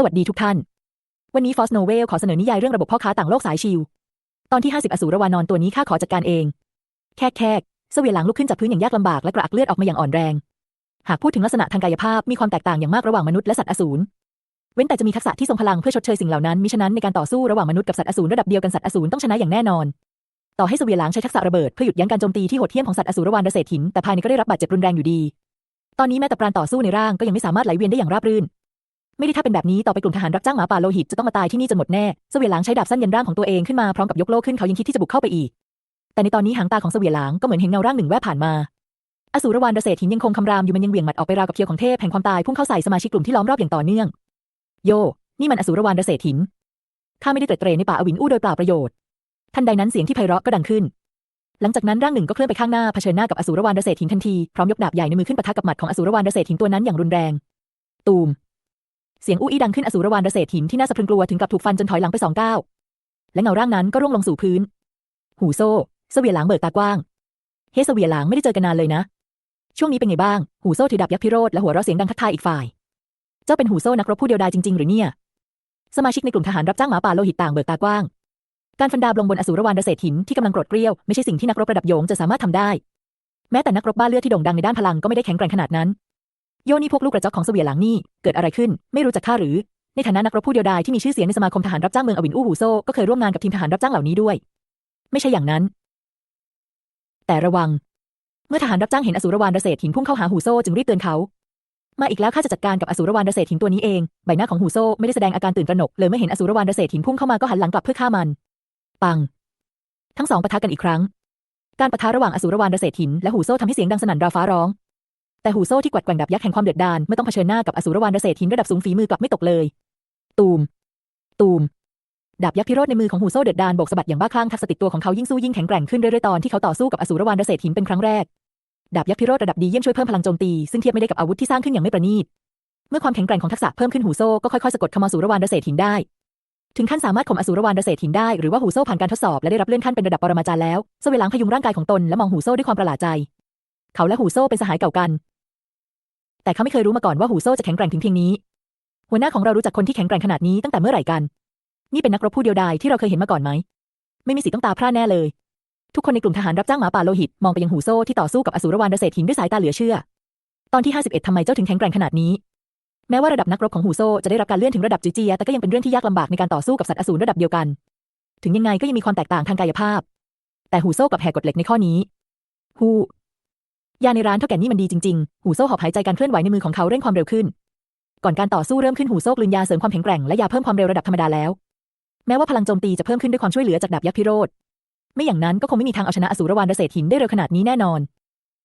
สวัสดีทุกท่าน วันนี้ฟอสโนเวลขอเสนอนิยายเรื่องระบบพ่อค้าต่างโลกสายชิว ตอนที่ 50 อสูรวานอนตัวนี้ข้าขอจัดการเอง แค่แค่เสวียหลังลุกขึ้นจากพื้นอย่างยากลำบากและกระอักเลือดออกมาอย่างอ่อนแรง หากพูดถึงลักษณะทางกายภาพมีความแตกต่างอย่างมากระหว่างมนุษย์และสัตว์อสูร เว้นแต่จะมีทักษะที่ทรงพลังเพื่อชดเชยสิ่งเหล่านั้นมิฉะนั้นในการต่อสู้ระหว่างมนุษย์กับสัตว์อสูรระดับเดียวกันสัตว์อสูรต้องชนะอย่างแน่นอน ต่อให้เสวียหลังใช้ทักษะระเบิดเพื่อหยุดยั้งการโจมตีที่โหดเหี้ยมของสัตว์อสูรวานเศษหินแต่ภายในก็ได้รับบาดเจ็บรุนแรงอยู่ดี ตอนนี้แม้แต่ปราณต่อสู้ในร่างก็ยังไม่สามารถไหลเวียนได้อย่างราบรื่น ไม่ได้ถ้าเป็นแบบนี้ต่อไปกลุ่มทหารรับจ้างหมาป่าโลหิตจะต้องมาตายที่นี่จนหมดแน่เสวียหลางใช้ดาบสั้นยันร่างของตัวเองขึ้นมาพร้อมกับยกโล่ขึ้นเขายังคิดที่จะบุกเข้าไปอีก แต่ในตอนนี้หางตาของเสวียหลางก็เหมือนเห็นเงาร่างหนึ่งแวบผ่านมาอสูรวานเศษหินยังคงคำรามอยู่มันยังเหวี่ยงหมัดออกไปราวกับเคียวของเทพแห่งความตายพุ่งเข้าใส่สมาชิกกลุ่มที่ล้อมรอบอย่างต่อเนื่อง โย นี่มันอสูรวานเศษหินข้าไม่ได้เตร็ดเตรในป่าอวินอู้โดยเปล่าประโยชน์ทันใดนั้นเสียงที่ไพเราะก็ดังขึ้น หลังจากนั้นร่างหนึ่งก็เคลื่อนไปข้างหน้าเผชิญหน้ากับอสูรวานเศษหินทันทีพร้อมยกดาบใหญ่ในมือขึ้นปะทะกับหมัดของอสูรวานเศษหินตัวนั้นอย่างรุนแรง ตูม เสียงอู้อี้ดังขึ้นอสูรวานระเศษหินที่น่าสะพรึงกลัวถึงกับถูกฟันจนถอยหลังไปสองก้าว และเงาร่างนั้นก็ร่วงลงสู่พื้น หูโซ่เสวียหลางเบิกตากว้าง เฮ้เสวียหลางไม่ได้เจอกันนานเลยนะ ช่วงนี้เป็นไงบ้าง หูโซ่ถือดาบยักษ์พิโรธและหัวเราะเสียงดังทักทายอีกฝ่าย เจ้าเป็นหูโซ่นักรบผู้เดียวดายจริง ๆ หรือเนี่ย สมาชิกในกลุ่มทหารรับจ้างหมาป่าโลหิตต่างเบิกตากว้าง การฟันดาบลงบนอสูรวานระเศษหินที่กำลังโกรธเกรี้ยวไม่ใช่สิ่งที่นักรบระดับโยงจะสามารถทำได้ แม้แต่นักรบบ้าเลือดที่โด่งดังในด้านพลังก็ไม่ได้แข็งแกร่งขนาดนั้น โยนี่พวกลูกกระจอกของเสวียหลังนี่ เกิดอะไรขึ้น ไม่รู้จักข้าหรือ ในฐานะนักรบผู้เดียวดายที่มีชื่อเสียงในสมาคมทหารรับจ้างเมืองอวินอู้หูโซ่ก็เคยร่วมงานกับทีมทหารรับจ้างเหล่านี้ด้วย ไม่ใช่อย่างนั้น แต่ระวัง เมื่อทหารรับจ้างเห็นอสูรวานระเศษหินพุ่งเข้าหาหูโซ่จึงรีบเตือนเขา มาอีกแล้วข้าจะจัดการกับอสูรวานระเศษหินตัวนี้เอง ใบหน้าของหูโซ่ไม่ได้แสดงอาการตื่นตระหนกเลยเมื่อเห็นอสูรวานระเศษหินพุ่งเข้ามาก็หันหลังกลับเพื่อฆ่ามัน ปัง ทั้งสองปะทะกันอีกครั้ง การปะทะระหว่างอสูรวานเศษหินและหูโซ่ทำให้เสียงดังสนั่นราวฟ้าร้อง แต่หูโซ่ที่กวัดแกว่งดับยักษ์แห่งความเดือดดาลเมื่อต้องเผชิญหน้ากับอสูรวานเศษหินระดับสูงฝีมือกลับไม่ตกเลย ตูม ตูมดาบยักษ์พิโรธในมือของหูโซ่เดือดดาลโบกสะบัดอย่างบ้าคลั่งทักษติดตัวของเขายิ่งสู้ยิ่งแข็งแกร่งขึ้นเรื่อยๆตอนที่เขาต่อสู้กับอสูรวานเศษหินเป็นครั้งแรกดาบยักษ์พิโรธระดับดีเยี่ยมช่วยเพิ่มพลังโจมตีซึ่งเทียบไม่ได้กับอาวุธที่สร้างขึ้นอย่างไม่ประณีตเมื่อความแข็งแกร่งของทักษะเพิ่มขึ้นหูโซ่ก็ค่อยๆสะกดขมาสูรวานเศษหินได้ ถึงขั้นสามารถข่มอสูรวานเศษหินได้หรือว่าหูโซ่ผ่านการทดสอบและได้รับเลื่อนขั้นเป็นระดับปรมาจารย์แล้วเสวลังพยุงร่างกายของตนและมองหูโซ่ด้วยความประหลาดใจ เขาและหูโซ่เป็นสหายเก่ากัน แต่เขาไม่เคยรู้มาก่อนว่าหูโซ่จะแข็งแกร่งถึงเพียงนี้ หัวหน้าของเรารู้จักคนที่แข็งแกร่งขนาดนี้ตั้งแต่เมื่อไหร่กัน นี่เป็นนักรบผู้เดียวดายที่เราเคยเห็นมาก่อนไหม ไม่มีสิต้องตาพร่าแน่เลย ทุกคนในกลุ่มทหารรับจ้างหมาป่าโลหิตมองไปยังหูโซ่ที่ต่อสู้กับอสูรวานเศษหินด้วยสายตาเหลือเชื่อ ตอนที่51ทำไมเจ้าถึงแข็งแกร่งขนาดนี้ แม้ว่าระดับนักรบของหูโซ่จะได้รับการเลื่อนถึงระดับจิเจียแต่ก็ยังเป็นเรื่องที่ยากลำบากในการต่อสู้กับสัตว์อสูรระดับเดียวกัน ถึงยังไงก็ยังมีความแตกต่างทางกายภาพ แต่หูโซ่กับแหกกฎเหล็กในข้อนี้ หู ยาในร้านเท่าแก่นี่มันดีจริงๆ หูโซ่หอบหายใจการเคลื่อนไหวในมือของเขาเร่งความเร็วขึ้น ก่อนการต่อสู้เริ่มขึ้นหูโซ่กลืนยาเสริมความแข็งแกร่งและยาเพิ่มความเร็วระดับธรรมดาแล้ว แม้ว่าพลังโจมตีจะเพิ่มขึ้นด้วยความช่วยเหลือจากดาบยักษ์พิโรธ ไม่อย่างนั้นก็คงไม่มีทางเอาชนะอสูรวานเศษหินได้เร็วขนาดนี้แน่นอน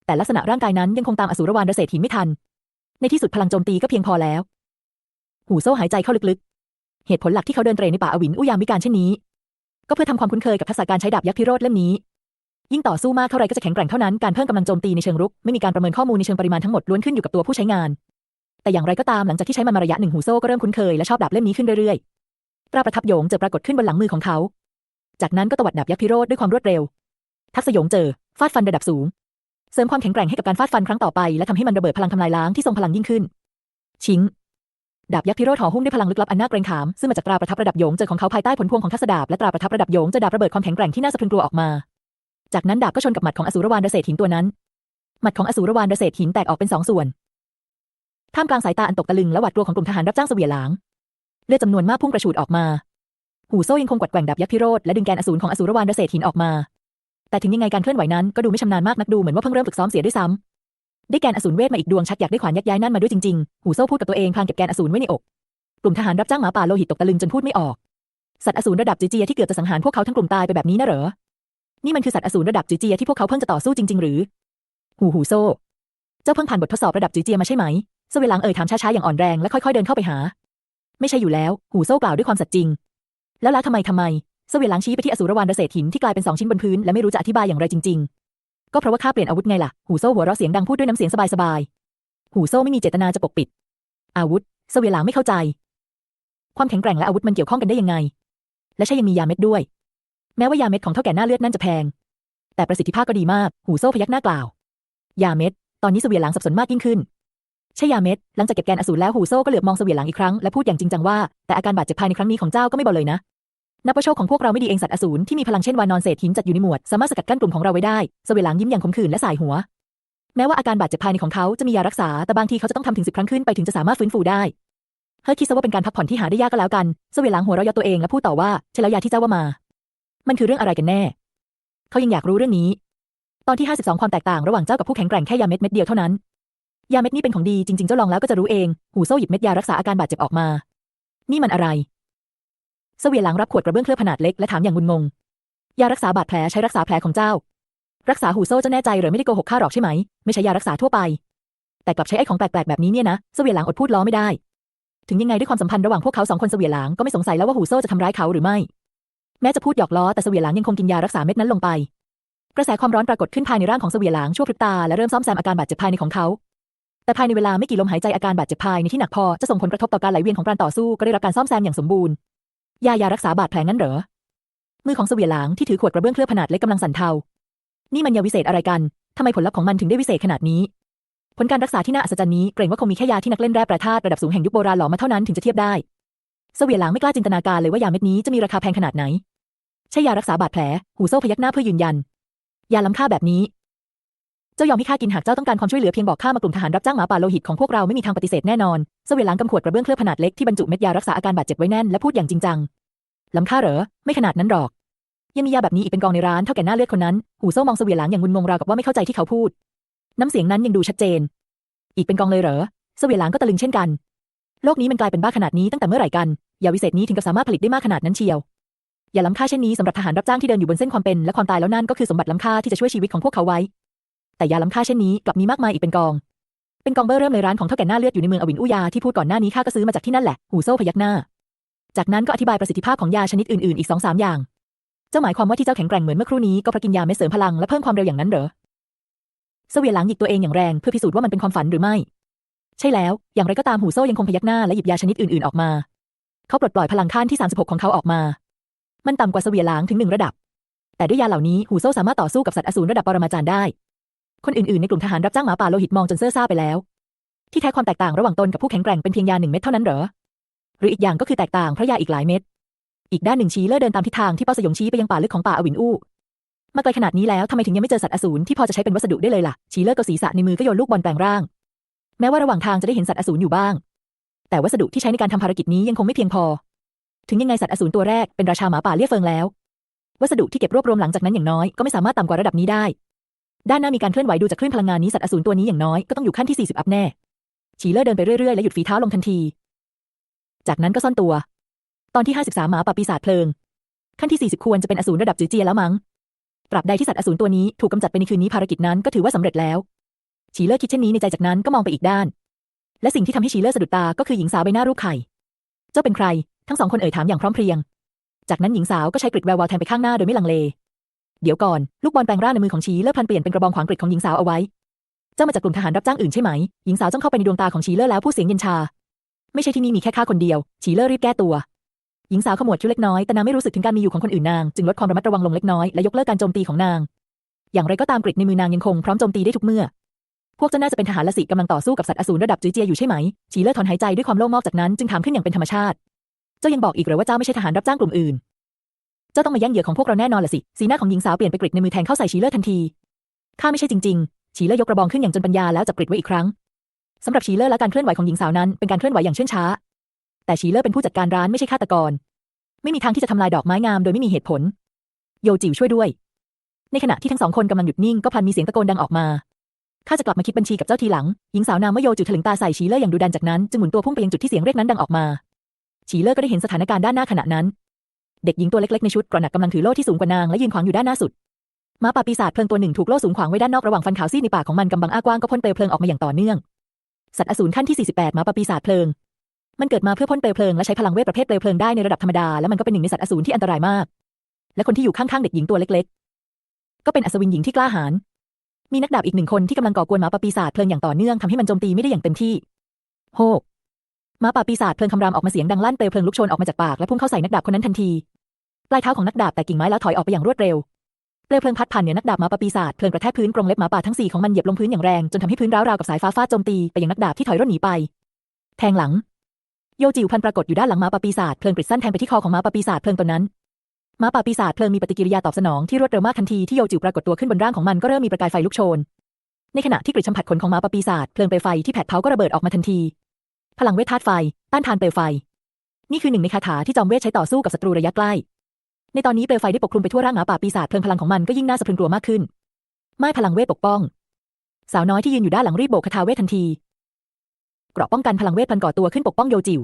แต่ลักษณะร่างกายนั้นยังคงตามอสูรวานเศษหินไม่ทัน ในที่สุดพลังโจมตีก็เพียงพอแล้ว หูโซ่หายใจเข้าลึกๆ เหตุผลหลักที่เขาเดินเตรในป่าอวินอุยามวิการเช่นนี้ ก็เพื่อทำความคุ้นเคยกับทักษะการใช้ดาบยักษ์พิโรธเล่มนี้ ยิ่งต่อสู้มากเท่าไรก็จะแข็งแกร่งเท่านั้น การเพิ่มกำลังโจมตีในเชิงรุก ไม่มีการประเมินข้อมูลในเชิงปริมาณทั้งหมดล้วนขึ้นอยู่กับตัวผู้ใช้งาน แต่อย่างไรก็ตามหลังจากที่ใช้มันมาระยะหนึ่งหูโซ่ก็เริ่มคุ้นเคยและชอบดาบเล่มนี้ขึ้นเรื่อยๆตราประทับโยงเจอปรากฏขึ้นบนหลังมือของเขา จากนั้นก็ตวัดดาบยักษ์พิโรธด้วยความรวดเร็ว ทักษะโยงเจอฟาดฟันระดับสูง เสริมความแข็งแกร่งให้กับการฟาดฟันครั้งต่อไปและทำให้มันระเบิดพลังทำลายล้างที่ทรงพลังยิ่งขึ้น ชิงดาบยักษ์พิโรธห่อหุ้มด้วยพลังลึกลับอันน่าเกรงขาม ซึ่งมาจากตราประทับระดับโยงเจอของเขาภายใต้ผลพวงของทักษดาบและตราประทับระดับโยงเจอดาบระเบิดความแข็งแกร่งที่น่าสะพรึงกลัวออกมา จากนั้นดาบก็ชนกับหมัดของอสูรวานเศษหินตัวนั้น หมัดของอสูรวานเศษหินแตกออกเป็นสองส่วน ท่ามกลางสายตาอันตกตะลึงและหวาดกลัวของกลุ่มทหารรับจ้างเสวียหลาง เลือดจำนวนมากพุ่งกระฉูดออกมา หูโซ่ยังคงกวัดแกว่งดาบยักษ์พิโรธและดึงแกนอสูรของอสูรวานเศษหินออกมา แต่ถึงยังไงการเคลื่อนไหวนั้นก็ดูไม่ชำนาญมากนักดูเหมือนว่าเพิ่งเริ่มฝึกซ้อมเสียด้วยซ้ำได้แกนอสูรเวทมาอีกดวงชักอยากได้ขวานยักย้ายนั่นมาด้วยจริงๆ หูโซ่พูดกับตัวเองพลางเก็บแกนอสูรไว้ในอก กลุ่มทหารรับจ้างหมาป่าโลหิตตกตะลึงจนพูดไม่ออกสัตว์อสูรระดับจีเจียที่เกือบจะสังหารพวกเขาทั้งกลุ่มตายไปแบบนี้นะเหรอ นี่มันคือสัตว์อสูรระดับจีเจียที่พวกเขาเพิ่งจะต่อสู้จริง ๆ หรือ หูหูโซ่ เจ้าเพิ่งผ่านบททดสอบระดับจีเจียมาใช่ไหมสวีหลังเอ่ยถามช้าๆอย่างอ่อนแรงและค่อยๆเดินเข้าไปหา ไม่ใช่อยู่แล้ว หูโซ่กล่าวด้วยความสัตย์จริง แล้วล่ะทำไมทำไมสวีหลังชี้ไปที่อสูรวานเศษหินที่กลายเป็นสองชิ้นบนพื้นและไม่รู้จะอธิบายอย่างไรจริง ๆ ก็เพราะว่าข้าเปลี่ยนอาวุธไงล่ะหูโซ่หัวเราะเสียงดังพูดด้วยน้ำเสียงสบายๆหูโซ่ไม่มีเจตนาจะปกปิด อาวุธสวีลังไม่เข้าใจ ความแข็งแกร่งและอาวุธมันเกี่ยวข้องกันได้ยังไง และใช่ยังมียาเม็ดด้วย แม้ว่ายาเม็ดของเท่าแก่หน้าเลือดนั่นจะแพง แต่ประสิทธิภาพก็ดีมาก หูโซ่พยักหน้ากล่าว ยาเม็ด ตอนนี้เสวียหลังสับสนมากยิ่งขึ้น ใช่ยาเม็ด หลังจากเก็บแกนอสูรแล้วหูโซ่ก็เหลือบมองเสวียหลังอีกครั้งและพูดอย่างจริงจังว่า แต่อาการบาดเจ็บภายในครั้งนี้ของเจ้าก็ไม่เบาเลยนะ นับว่าโชคของพวกเราไม่ดีเองสัตว์อสูรที่มีพลังเช่นวานอนเศษหินจัดอยู่ในหมวดสามารถสกัดกั้นกลุ่มของเราไว้ได้เสวียหลังยิ้มอย่างขมขื่นและสายหัว แม้ว่าอาการบาดเจ็บภายในของเขาจะมียารักษา แต่บางทีเขาจะต้องทำถึงสิบครั้งขึ้นไปถึงจะสามารถฟื้นฟูได้เฮ้ยคิดซะว่าเป็นการพักผ่อนที่หาได้ยากก็แล้วกัน เสวียหลังหัวเราะยาะตัวเองและพูดต่อว่าใช่แล้วยาที่เจ้าว่ามา มันคือเรื่องอะไรกันแน่ เขายังอยากรู้เรื่องนี้ ตอนที่ 52 ความแตกต่างระหว่างเจ้ากับผู้แข็งแกร่งแค่ยาเม็ดเม็ดเดียวเท่านั้น ยาเม็ดนี้เป็นของดีจริงๆ เจ้าลองแล้วก็จะรู้เอง หูโซ่หยิบเม็ดยารักษาอาการบาดเจ็บออกมา นี่มันอะไรเสวียหลังรับขวดกระเบื้องเคลือบขนาดเล็กและถามอย่างงุนงง ยารักษาบาดแผลใช้รักษาแผลของเจ้า รักษาหูโซ่เจ้าแน่ใจหรือไม่ได้โกหกข้าหรอกใช่ไหม ไม่ใช่ยารักษาทั่วไป แต่กลับใช้ไอ้ของแปลกๆแบบนี้เนี่ยนะเสวียหลังอดพูดล้อไม่ได้ ถึงยังไงด้วยความสัมพันธ์ระหว่างพวกเขาสองคนเสวียหลังก็ไม่สงสัยแล้วว่าหูโซ่จะทำร้ายเขาหรือไม่ แม้จะพูดหยอกล้อแต่เสวียหลังยังคงกินยารักษาเม็ดนั้นลงไป กระแสความร้อนปรากฏขึ้นภายในร่างของเสวียหลังชั่วพริบตาและเริ่มซ่อมแซมอาการบาดเจ็บภายในของเขาแต่ภายในเวลาไม่กี่ลมหายใจอาการบาดเจ็บภายในที่หนักพอจะส่งผลกระทบต่อการไหลเวียนของการต่อสู้ก็ได้รับการซ่อมแซมอย่างสมบูรณ์ยายารักษาบาดแผลงั้นเหรอมือของเสวียหลังที่ถือขวดกระเบื้องเคลือบขนาดเล็กกำลังสั่นเทา นี่มันยาวิเศษอะไรกันทำไมผลลัพธ์ของมันถึงได้วิเศษขนาดนี้ ผลการรักษาที่น่าอัศจรรย์นี้เกรงว่าคงมีแค่ยาที่นักเล่นแร่แปรธาตุระดับสูงแห่งยุคโบราณหลอมมาเท่านั้นถึงจะเทียบได้ เสวียนหลังไม่กล้าจินตนาการเลยว่ายาเม็ดนี้จะมีราคาแพงขนาดไหน ใช่ยารักษาบาดแผล หูโซ่พยักหน้าเพื่อยืนยัน ยาล้ำค่าแบบนี้ เจ้ายอมให้ข้ากินหากเจ้าต้องการความช่วยเหลือเพียงบอกข้ามากลุ่มทหารรับจ้างหมาป่าโลหิตของพวกเราไม่มีทางปฏิเสธแน่นอน เสวียนหลังกำขวดกระเบื้องเคลือบขนาดเล็กที่บรรจุเม็ดยารักษาอาการบาดเจ็บไว้แน่นและพูดอย่างจริงจัง ล้ำค่าเหรอ ไม่ขนาดนั้นหรอก ยังมียาแบบนี้อีกเป็นกองในร้านเท่าแก่หน้าเลือดคนนั้น หูโซ่มองเสวียนหลังอย่างงุนงงราวกับว่าไม่เข้าใจที่เขาพูด น้ำเสียงนั้นยังดูชัดเจน อีกเป็นกองเลยเหรอเสวียหลังก็ตะลึงเช่นกัน โลกนี้มันกลายเป็นบ้าขนาดนี้ตั้งแต่เมื่อไหร่กัน ยาวิเศษนี้ถึงกับสามารถผลิตได้มากขนาดนั้นเชียว อย่าล้ำค่าเช่นนี้สำหรับทหารรับจ้างที่เดินอยู่บนเส้นความเป็นและความตายแล้วนั่นก็คือสมบัติล้ำค่าที่จะช่วยชีวิตของพวกเขาไว้ แต่ยาล้ำค่าเช่นนี้กลับมีมากมายอีกเป็นกอง เป็นกองเบอร์เริ่มเลยร้านของเท่าแก่หน้าเลือดอยู่ในเมืองอวินอุยาที่พูดก่อนหน้านี้ข้าก็ซื้อมาจากที่นั่นแหละ หูโซ่พยักหน้า จากนั้นก็อธิบายประสิทธิภาพของยาชนิดอื่นๆอีกสองสามอย่าง เจ้าหมายความว่าที่เจ้าแข็งแกร่งเหมือนเมื่อครู่นี้ก็เพราะกินยาเม็ดเสริมพลังและเพิ่มความเร็วอย่างนั้นเหรอเสวียหลังหยิกตัวเองอย่างแรงเพื่อพิสูจน์ว่ามันเป็นความฝันหรือไม่ ใช่แล้ว อย่างไรก็ตามหูโซ่ยังคงพยักหน้าและหยิบยาชนิดอื่นๆออกมา เขาปลดปล่อยพลังขั้นที่ 36 ของเขาออกมา มันต่ำกว่าเสวียหลังถึงหนึ่งระดับ แต่ด้วยยาเหล่านี้หูโซ่สามารถต่อสู้กับสัตว์อสูรระดับปรมาจารย์ได้ คนอื่นๆในกลุ่มทหารรับจ้างหมาป่าโลหิตมองจนเซ่อซ่าไปแล้ว ที่แท้ความแตกต่างระหว่างตนกับผู้แข็งแกร่งเป็นเพียงยาหนึ่งเม็ดเท่านั้นเหรอ หรืออีกอย่างก็คือแตกต่างเพราะยาอีกหลายเม็ด อีกด้านหนึ่งชี้เล่อเดินตามทิศทางที่เป้าสยงชี้ไปยังป่าลึกของป่าอวินอู้มาไกลขนาดนี้แล้วทำไมถึงยังไม่เจอสัตว์อสูรที่พอจะใช้เป็นวัสดุได้เลยล่ะ ชีเลิกก็ศีรษะในมือก็โยนลูกบอลแปลงร่าง แม้ว่าระหว่างทางจะได้เห็นสัตว์อสูรอยู่บ้าง แต่วัสดุที่ใช้ในการทำภารกิจนี้ยังคงไม่เพียงพอ ถึงยังไงสัตว์อสูรตัวแรกเป็นราชาหมาป่าเลี่ยเฟิงแล้ว วัสดุที่เก็บรวบรวมหลังจากนั้นอย่างน้อยก็ไม่สามารถต่ำกว่าระดับนี้ได้ ด้านหน้ามีการเคลื่อนไหวดูจากคลื่นพลังงานนี้สัตว์อสูรตัวนี้อย่างน้อยก็ต้องอยู่ขั้นที่ 40 อัพแน่ชีเลอร์เดินไปเรื่อยๆและหยุดฝีเท้าลงทันที จากนั้นก็ซ่อนตัว ตอนที่ 53 หมาป่าปีศาจเพลิง ขั้นที่ 40 ควรจะเป็นอสูรระดับจือเจียแล้วมั้งตราบใดที่สัตว์อสูรตัวนี้ถูกกำจัดไปในคืนนี้ภารกิจนั้นก็ถือว่าสำเร็จแล้ว ชีเลอร์คิดเช่นนี้ในใจจากนั้นก็มองไปอีกด้าน และสิ่งที่ทำให้ชีเลอร์สะดุดตาก็คือหญิงสาวใบหน้ารูปไข่ เจ้าเป็นใคร ทั้งสองคนเอ่ยถามอย่างพร้อมเพรียง จากนั้นหญิงสาวก็ใช้กริดแวววาวแทงไปข้างหน้าโดยไม่ลังเล เดี๋ยวก่อน ลูกบอลแปลงร่างในมือของชีเลอร์พันเปลี่ยนเป็นกระบองขวางกริดของหญิงสาวเอาไว้ เจ้ามาจากกลุ่มทหารรับจ้างอื่นใช่ไหม หญิงสาวจ้องเข้าไปในดวงตาของชีเลอร์แล้วพูดเสียงเย็นชา ไม่ใช่ที่นี่มีแค่ข้าคนเดียวชีเลอร์รีบแก้ตัว หญิงสาวขมวดคิ้วเล็กน้อยแต่นางไม่รู้สึกถึงการมีอยู่ของคนอื่นนางจึงลดความระมัดระวังลงเล็กน้อยและยกเลิกการโจมตีของนางอย่างไรก็ตามกริดในมือนางยังคงพร้อมโจมตีได้ทุกเมื่อ พวกเจ้าน่าจะเป็นทหารละสิกำลังต่อสู้กับสัตว์อสูรระดับจื้อเจียอยู่ใช่ไหมชีเลอร์ถอนหายใจด้วยความโล่งมอกจากนั้นจึงถามขึ้นอย่างเป็นธรรมชาติ เจ้ายังบอกอีกหรอว่าเจ้าไม่ใช่ทหารรับจ้างกลุ่มอื่น เจ้าต้องมาแย่งเหยื่อของพวกเราแน่นอนละสิ สีหน้าของหญิงสาวเปลี่ยนไปกริดในมือแทงเข้าใส่ชีเลอร์ทันที ข้าไม่ใช่จริงๆชีเลอร์ยกกระบองขึ้นอย่างจนปัญญาแล้วจับกริดไว้อีกครั้งสำหรับชีเลอร์และการเคลื่อนไหวของหญิงสาวนั้นเป็นการเคลื่อนไหวอย่างเชื่องช้า แต่ชีเลอร์เป็นผู้จัดการร้านไม่ใช่ฆาตกร ไม่มีทางที่จะทำลายดอกไม้งามโดยไม่มีเหตุผล โยจิวช่วยด้วย ในขณะที่ทั้งสองคนกำลังหยุดนิ่งก็พันมีเสียงตะโกนดังออกมา ข้าจะกลับมาคิดบัญชีกับเจ้าทีหลัง หญิงสาวนามว่าโยจิวถลึงตาใส่ชีเลอร์อย่างดุดันจากนั้นจึงหมุนตัวพุ่งไปยังจุดที่เสียงเรียกนั้นดังออกมาชีเลอร์ก็ได้เห็นสถานการณ์ด้านหน้าขณะนั้น เด็กหญิงตัวเล็กๆในชุดกระหนักกำลังถือโล่ที่สูงกว่านางและยืนขวางอยู่ด้านหน้าสุดม้าป่าปีศาจเพลิงตัวหนึ่งถูกโล่สูงขวางไว้ด้านนอกระหว่างฟันขาวซีดในปากของมันกำบังอ้ากว้างก็พ่นเปลวเพลิงออกมาอย่างต่อเนื่อง สัตว์อสูรขั้นที่ 48ม้าป่าปีศาจเพลิง มันเกิดมาเพื่อพ่นเปลวเพลิงและใช้พลังเวทประเภทเปลวเพลิงได้ในระดับธรรมดาและมันก็เป็นหนึ่งในสัตว์อสูรที่อันตรายมาก และคนที่อยู่ข้างๆเด็กหญิงตัวเล็ก ๆ ก็เป็นอัศวินหญิงที่กล้าหาญ มีนักดาบอีกหนึ่งคนที่กำลังก่อกวนหมาป่าปีศาจเพลิงอย่างต่อเนื่องทำให้มันโจมตีไม่ได้อย่างเต็มที่โฮกหมาป่าปีศาจเพลิงคำรามออกมาเสียงดังลั่นเปลวเพลิงลุกโชนออกมาจากปากและพุ่งเข้าใส่นักดาบคนนั้นทันทีปลายเท้าของนักดาบแต่กิ่งไม้แล้วถอยออกไปอย่างรวดเร็วเปลวเพลิงพัดผ่านเหนือนักดาบหมาป่าปีศาจเพลิงกระแทกพื้นกรงเล็บหมาป่าทั้งสี่ของมันเหยียบลงพื้นอย่างแรงจนทำให้พื้นร้าวราวกับสายฟ้าฟาดโจมตีไปยังนักดาบที่ถอยร่นหนีไป แทงหลัง โยจิวพันปรากฏอยู่ด้านหลังหมาป่าปีศาจเพลิงกริดสั้นแทงไปที่คอของหมาป่าปีศาจเพลิงตนนั้น มาป่าปีศาจเพลิงมีปฏิกิริยาตอบสนองที่รวดเร็วมากทันทีที่โยจิวปรากฏตัวขึ้นบนร่างของมันก็เริ่มมีประกายไฟลุกโชน ในขณะที่กริดสัมผัสขนของหมาป่าปีศาจเพลิงเปลวไฟที่แผดเผาก็ระเบิดออกมาทันที พลังเวทธาตุไฟ ต้านทานเปลวไฟ นี่คือหนึ่งในคาถาที่จอมเวทใช้ต่อสู้กับศัตรูระยะใกล้ ในตอนนี้เปลวไฟได้ปกคลุมไปทั่วร่างหมาป่าปีศาจเพลิงพลังของมันก็ยิ่งน่าสะพรึงกลัวมากขึ้น ไม้พลังเวทปกป้อง สาวน้อยที่ยืนอยู่ด้านหลังรีบโบกคาถาเวททันทีเกราะป้องกันพลังเวทพันก่อตัวขึ้นปกป้องโยจิว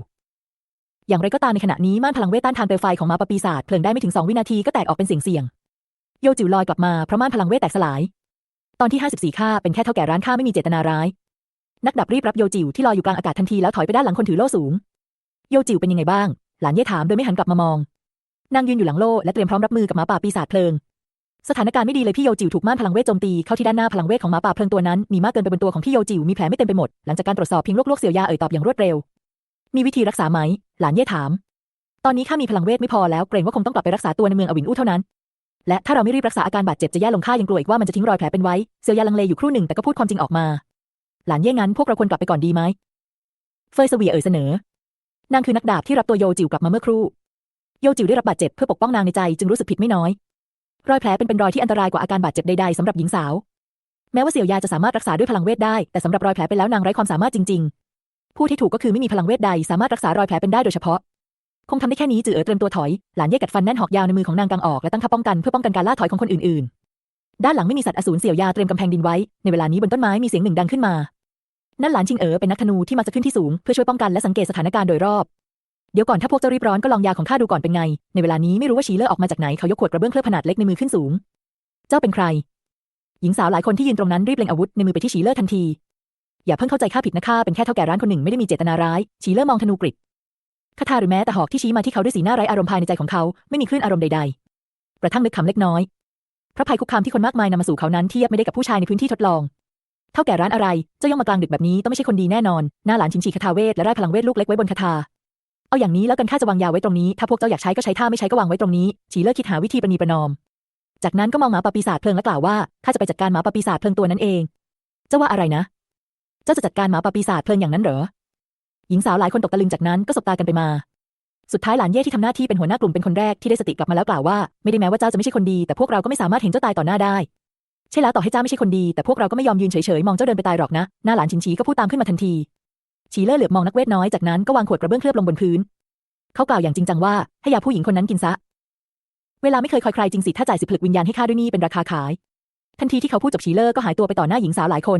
อย่างไรก็ตามในขณะนี้ม่านพลังเวทต้านทานเปลวไฟของหมาป่าปีศาจเพลิงได้ไม่ถึงสองวินาทีก็แตกออกเป็นเสียงเสียงๆโยจิวลอยกลับมาเพราะม่านพลังเวทแตกสลาย ตอนที่ 54ค่าเป็นแค่เท่าแก่ร้านค้าไม่มีเจตนาร้าย นักดับรีบรับโยจิวที่ลอยอยู่กลางอากาศทันทีแล้วถอยไปด้านหลังคนถือโล่สูง โยจิวเป็นยังไงบ้าง หลานเย่ถามโดยไม่หันกลับมามอง นางยืนอยู่หลังโล่และเตรียมพร้อมรับมือกับหมาป่าปีศาจเพลิง สถานการณ์ไม่ดีเลยพี่โยจิวถูกม่านพลังเวทโจมตีเข้าที่ด้านหน้าพลังเวทของหมาป่าเพลิงตัวนั้นมีมากเกินไปบนตัวของพี่โยจิวมีแผลไม่เต็มไปหมดหลังจากการตรวจสอบเพียงลวกๆเสียวยาเอ่ยตอบอย่างรวดเร็ว มีวิธีรักษาไหม หลานเย่ถาม ตอนนี้ข้ามีพลังเวทไม่พอแล้วเกรงว่าคงต้องกลับไปรักษาตัวในเมืองอวินอู้เท่านั้น และถ้าเราไม่รีบรักษาอาการบาดเจ็บจะแย่ลงข้ายังกลัวอีกว่ามันจะทิ้งรอยแผลเป็นไว้ เซียวยาลังเลอยู่ครู่หนึ่งแต่ก็พูดความจริงออกมา หลานเย่งั้นพวกเราควรกลับไปก่อนดีไหม เฟยเสวียเอ่ยเสนอ นางคือนักดาบที่รับตัวโยจิวกลับมาเมื่อครู่ โยจิวได้รับบาดเจ็บเพื่อปกป้องนางในใจจึงรู้สึกผิดไม่น้อย รอยแผลเป็นเป็นรอยที่อันตรายกว่าอาการบาดเจ็บใดๆสำหรับหญิงสาว แม้ว่าเสี่ยวยาจะสามารถรักษาด้วยพลังเวทได้แต่สำหรับรอยแผลเป็นแล้วนางไร้ความสามารถจริงๆ ผู้ที่ถูกก็คือไม่มีพลังเวทใดสามารถรักษารอยแผลเป็นได้โดยเฉพาะ คงทำได้แค่นี้จือเอ๋อเตรียมตัวถอย หลานเย่กัดฟันแน่นหอกยาวในมือของนางกังออกและตั้งท่าป้องกันเพื่อป้องกันการล่าถอยของคนอื่นๆ ด้านหลังไม่มีสัตว์อสูรเสี่ยวยาเตรียมกำแพงดินไว้ ในเวลานี้บนต้นไม้มีเสียงหนึ่งดังขึ้นมา นั่นหลานชิงเอ๋อเป็นนักธนูที่มาจะขึ้นที่สูงเพื่อช่วยป้องกันและสังเกตสถานการณ์โดยรอบ เดี๋ยวก่อนถ้าพวกเจ้ารีบร้อนก็ลองยาของข้าดูก่อนเป็นไง ในเวลานี้ไม่รู้ว่าชีเลอร์ออกมาจากไหนเขายกขวดกระเบื้องเคลือบขนาดเล็กในมือขึ้นสูง เจ้าเป็นใคร หญิงสาวหลายคนที่ยืนตรงนั้นรีบเล็งอาวุธในมือไปที่ชีเลอร์ทันที อย่าเพิ่งเข้าใจข้าผิดนะข้าเป็นแค่เท่าแก่ร้านคนหนึ่งไม่ได้มีเจตนาร้ายชีเลอร์มองธนูกริดคาถาหรือแม้แต่หอกที่ชี้มาที่เขาด้วยสีหน้าไร้อารมณ์ภายในใจของเขาไม่มีคลื่นอารมณ์ใดๆกระทั่งนึกคำเล็กน้อยพระภัยคุกคามที่คนมากมายนำมาสู่เขานั้นเทียบไม่ได้กับผู้ชายในพื้นที่ทดลองเท่าแก่ร้านอะไรเจ้าย่องมากลางดึกแบบนี้ต้องไม่ใช่คนดีแน่นอน หน้าหลานชิงฉีคาถาเวทและไร้พลังเวทลูกเล็กไว้บนคาถาเอาอย่างนี้แล้วกันข้าจะวางยาไว้ตรงนี้ ถ้าพวกเจ้าอยากใช้ก็ใช้ถ้าไม่ใช้ก็วางไว้ตรงนี้ ฉีเลิกคิดหาวิธีประนีประนอม จากนั้นก็มองหมาปปีศาจเพลิงและกล่าวว่าข้าจะไปจัดการหมาปปีศาจเพลิงตัวนั้นเอง เจ้าว่าอะไรนะ เจ้าจะจัดการหมาป่าปีศาจเพลิงอย่างนั้นเหรอ หญิงสาวหลายคนตกตะลึงจากนั้นก็สบตากันไปมา สุดท้ายหลานเย่ที่ทำหน้าที่เป็นหัวหน้ากลุ่มเป็นคนแรกที่ได้สติกลับมาแล้วกล่าวว่าไม่ได้แม้ว่าเจ้าจะไม่ใช่คนดีแต่พวกเราก็ไม่สามารถเห็นเจ้าตายต่อหน้าได้ใช่แล้วต่อให้เจ้าไม่ใช่คนดีแต่พวกเราก็ไม่ยอมยืนเฉยๆมองเจ้าเดินไปตายหรอกนะหน้าหลานชินชีก็พูดตามขึ้นมาทันทีชีเล่เหลือบมองนักเวทน้อยจากนั้นก็วางขวดกระเบื้องเคลือบลงบนพื้น เขากล่าวอย่างจริงจังว่าให้ยาผู้หญิงคนนั้นกินซะ เวลาไม่เคยคอยใครจริงสิถ้าจ่ายสิบผลึกวิญญาณให้ข้าด้วยนี่เป็นราคาขาย ทันทีที่เขาพูดจบชีเลอร์ก็หายตัวไปต่อหน้าหญิงสาวหลายคน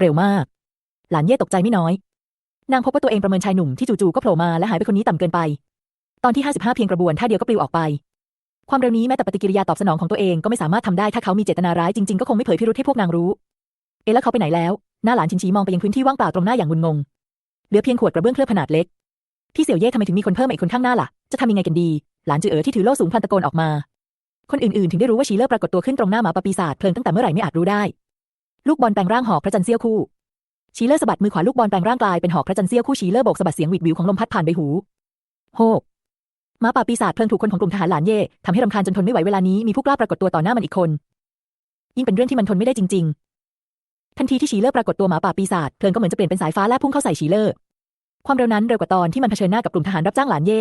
เร็วมาก หลานเย่ตกใจไม่น้อย นางพบว่าตัวเองประเมินชายหนุ่มที่จู่ๆก็โผล่มาและหายไปคนนี้ต่ำเกินไป ตอนที่55เพียงกระบวนท่าเดียวก็ปลิวออกไป ความเร็วนี้แม้แต่ปฏิกิริยาตอบสนองของตัวเองก็ไม่สามารถทำได้ถ้าเขามีเจตนาร้ายจริงๆก็คงไม่เผยพิรุธให้พวกนางรู้ เอ๊ะแล้วเขาไปไหนแล้ว หน้าหลานชินชีมองไปยังพื้นที่ว่างเปล่าตรงหน้าอย่างงุนงง เหลือเพียงขวดกระเบื้องเคลือบขนาดเล็กพี่เสี่ยวเย่ทำไมถึงมีคนเพิ่มอีกคนข้างหน้าล่ะ จะทำยังไงกันดี หลานจือเอ๋อที่ถือโล่สูงพันตะโกนออกมา คนอื่นๆ ถึงได้รู้ว่าชีเลอร์ปรากฏตัวขึ้นตรงหน้าหมาปปีศาจเพลิงตั้งแต่เมื่อไหร่ไม่อาจรู้ได้ ลูกบอลแปลงร่างหอกพระจันทร์เสี้ยวคู่ชีเลอร์สะบัดมือขวาลูกบอลแปลงร่างกลายเป็นหอกพระจันทร์เสี้ยวคู่ชีเลอร์โบกสะบัดเสียงหวิดวิวของลมพัดผ่านใบหูโฮกหมาป่าปีศาจเพลิงถูกคนของกลุ่มทหารหลานเย่ทำให้รำคาญจนทนไม่ไหวเวลานี้มีผู้กล้าปรากฏตัวต่อหน้ามันอีกคน ยิ่งเป็นเรื่องที่มันทนไม่ได้จริง ๆ ทันทีที่ชีเลอร์ปรากฏตัวหมาป่าปีศาจเพลิงก็เหมือนจะเปลี่ยนเป็นสายฟ้าแลบพุ่งเข้าใส่ชีเลอร์ความเร็วนั้นเร็วกว่าตอนที่มันเผชิญหน้ากับกลุ่มทหารรับจ้างหลานเย่